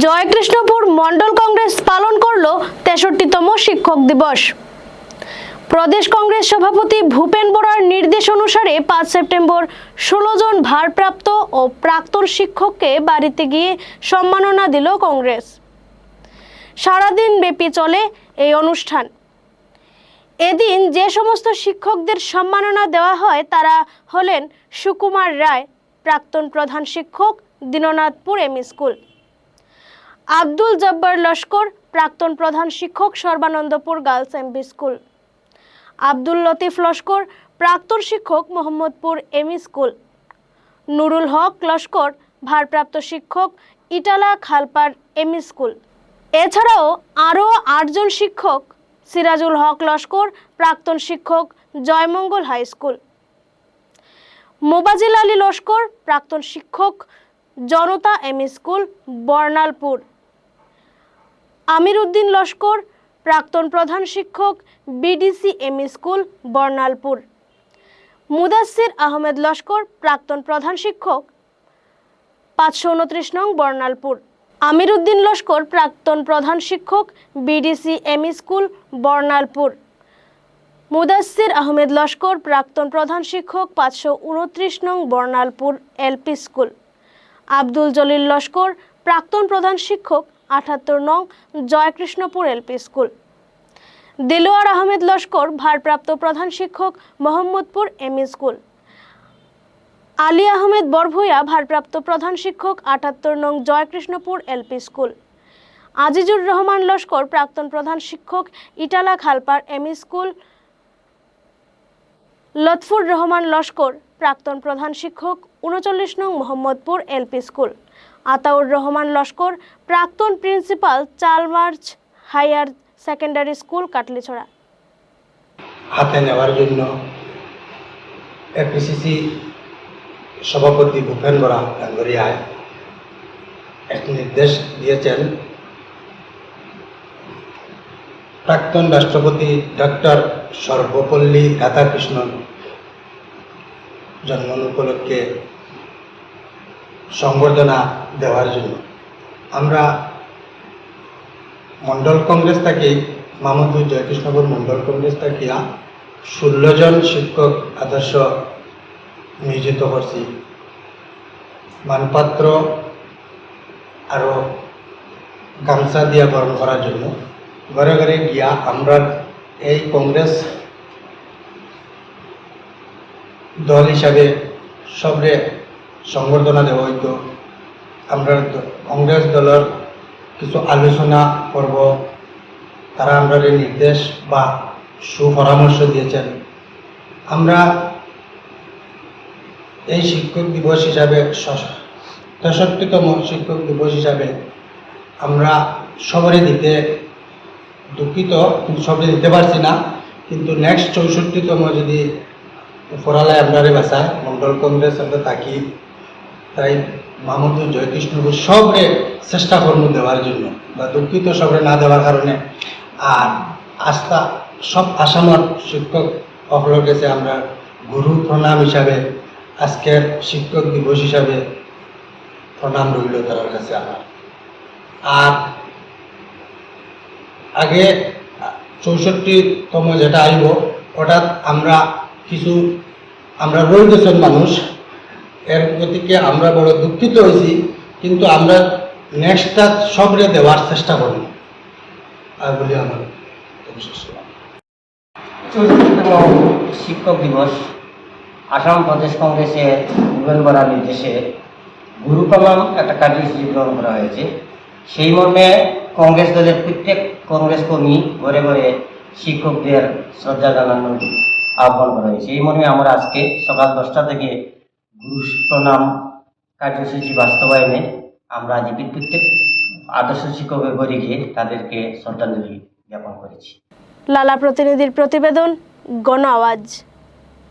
জয়কৃষ্ণপুর মন্ডল কংগ্রেস পালন করল তেষট্টিতম শিক্ষক দিবস। প্রদেশ কংগ্রেস সভাপতি ভূপেন বোরার নির্দেশ অনুসারে পাঁচ সেপ্টেম্বর ষোলো জন ভারপ্রাপ্ত ও প্রাক্তন শিক্ষককে বাড়িতে গিয়ে সম্মাননা দিল কংগ্রেস। সারাদিন ব্যাপী চলে এই অনুষ্ঠান। এদিন যে সমস্ত শিক্ষকদের সম্মাননা দেওয়া হয় তারা হলেন সুকুমার রায়, প্রাক্তন প্রধান শিক্ষক, দীননাথপুর এম স্কুল। আব্দুল জব্বার লস্কর, প্রাক্তন প্রধান শিক্ষক Sarbanandapur girls MB school. Abdul Latif Laskar, প্রাক্তন শিক্ষক মোহাম্মদপুর এম স্কুল। নুরুল হক লস্কর, ভারপ্রাপ্ত শিক্ষক ইটালা খালপার এম স্কুল। এছাড়াও আরও আটজন শিক্ষক, সিরাজুল হক লস্কর, প্রাক্তন শিক্ষক জয়মঙ্গল হাই স্কুল। মোবাজিল আলী লস্কর, প্রাক্তন শিক্ষক জনতা এম স্কুল, বর্ণালপুর। আমির উদ্দিন লস্কর, প্রাক্তন প্রধান শিক্ষক, BDC M school, Bornalpur. Mudasir Ahmed Laskar, প্রাক্তন প্রধান শিক্ষক, পাঁচশো উনত্রিশ নং বর্ণালপুর। আমির উদ্দিন লস্কর, প্রাক্তন প্রধান শিক্ষক, BDC M school, Bornalpur. Mudasir Ahmed Laskar, প্রাক্তন প্রধান শিক্ষক, পাঁচশো উনত্রিশ নং বর্ণালপুর, এলপি স্কুল। আব্দুল জলিল লস্কর, প্রাক্তন প্রধান শিক্ষক আটাত্তর নং জয়কৃষ্ণপুর এলপি স্কুল। দিলোয়ার আহমেদ লস্কর, ভারপ্রাপ্ত প্রধান শিক্ষক, মোহাম্মদপুর এম স্কুল। আলী আহমেদ বরভূয়া ভারপ্রাপ্ত প্রধান শিক্ষক, আটাত্তর নং জয়কৃষ্ণপুর এলপি স্কুল। আজিজুর রহমান লস্কর, প্রাক্তন প্রধান শিক্ষক, ইটালা খালপার এম স্কুল। লতফুর রহমান লস্কর, প্রাক্তন প্রধান শিক্ষক, উনচল্লিশ নং মোহাম্মদপুর এলপি স্কুল। আতাউর রহমান লস্কর, প্রাক্তন principal Chalmarch higher secondary school Katlichhara. হাতে নেওয়ার জন্য এপিসিসি সভাপতি ভূপেন বরা ডাঙ্গরিয়ায় এক নির্দেশ দিয়েছেন। প্রাক্তন রাষ্ট্রপতি ডক্টর সর্বপল্লী রাধাকৃষ্ণন জন্ম উপলক্ষে সংবর্ধনা দেওয়ার জন্য। আমরা মণ্ডল কংগ্রেস থেকে মামুদুর জয়কৃষ্ণপুর মণ্ডল কংগ্রেস থাকিয়া ষোলো জন শিক্ষক আদর্শ নিয়োজিত করছি। মানপাত্র আরও গামছা দিয়া বরণ করার জন্য। ঘরে ঘরে গিয়া আমরা এই কংগ্রেস দল হিসাবে সবরে সংবর্ধনা দেওয়া হইতো। আমরা কংগ্রেস দলের কিছু আলোচনা করব। তারা আমরা নির্দেশ বা সুপরামর্শ দিয়েছেন। আমরা এই শিক্ষক দিবস হিসাবে তেষট্টিতম শিক্ষক দিবস হিসাবে আমরা সবরে দিতে দুঃখিত, কিন্তু সবরে দিতে পারছি না। কিন্তু নেক্সট চৌষট্টিতম যদি পড়ালায় আপনারে বাসায় মন্ডল কংগ্রেস আমরা থাকি তাই মাহমুদুর জয়কৃষ্ণপুর সবরে চেষ্টা করব দেওয়ার জন্য বা দুঃখিত সবরে না দেওয়ার কারণে। আর আস্থা, সব আসামর শিক্ষক সকলের কাছে আমরা গুরু প্রণাম হিসাবে, আজকের শিক্ষক দিবস হিসাবে প্রণাম রইল তার কাছে আমার। আর আগে চৌষট্টিতম যেটা আইব, হঠাৎ আমরা কিছু, আমরা রয়ে গেছেন মানুষ এর গতিকে আমরা বড় দুঃখিত হয়েছি, কিন্তু আমরা নেক্সটটা সবরে দেওয়ার চেষ্টা করব। আর বলি আমার শিক্ষক দিবস আসাম প্রদেশ কংগ্রেসের ভূপেন বরার নির্দেশে গুরু প্রণাম একটা কার্যসূচি গ্রহণ করা হয়েছে। সেই মর্মে কংগ্রেস দলের প্রত্যেক কংগ্রেস কর্মী ঘরে ঘরে শিক্ষকদের শ্রদ্ধা জানানোর আহ্বান করা হয়েছে। এই মর্মে আমরা আজকে সকাল দশটা থেকে প্রণাম কার্যসূচি বাস্তবায়নে আমরা আজ প্রত্যেক আদর্শ শিক্ষক ঘরে গিয়ে তাদেরকে শ্রদ্ধাঞ্জলি জ্ঞাপন করেছি। লালা প্রতিনিধির প্রতিবেদন গণ আওয়াজ।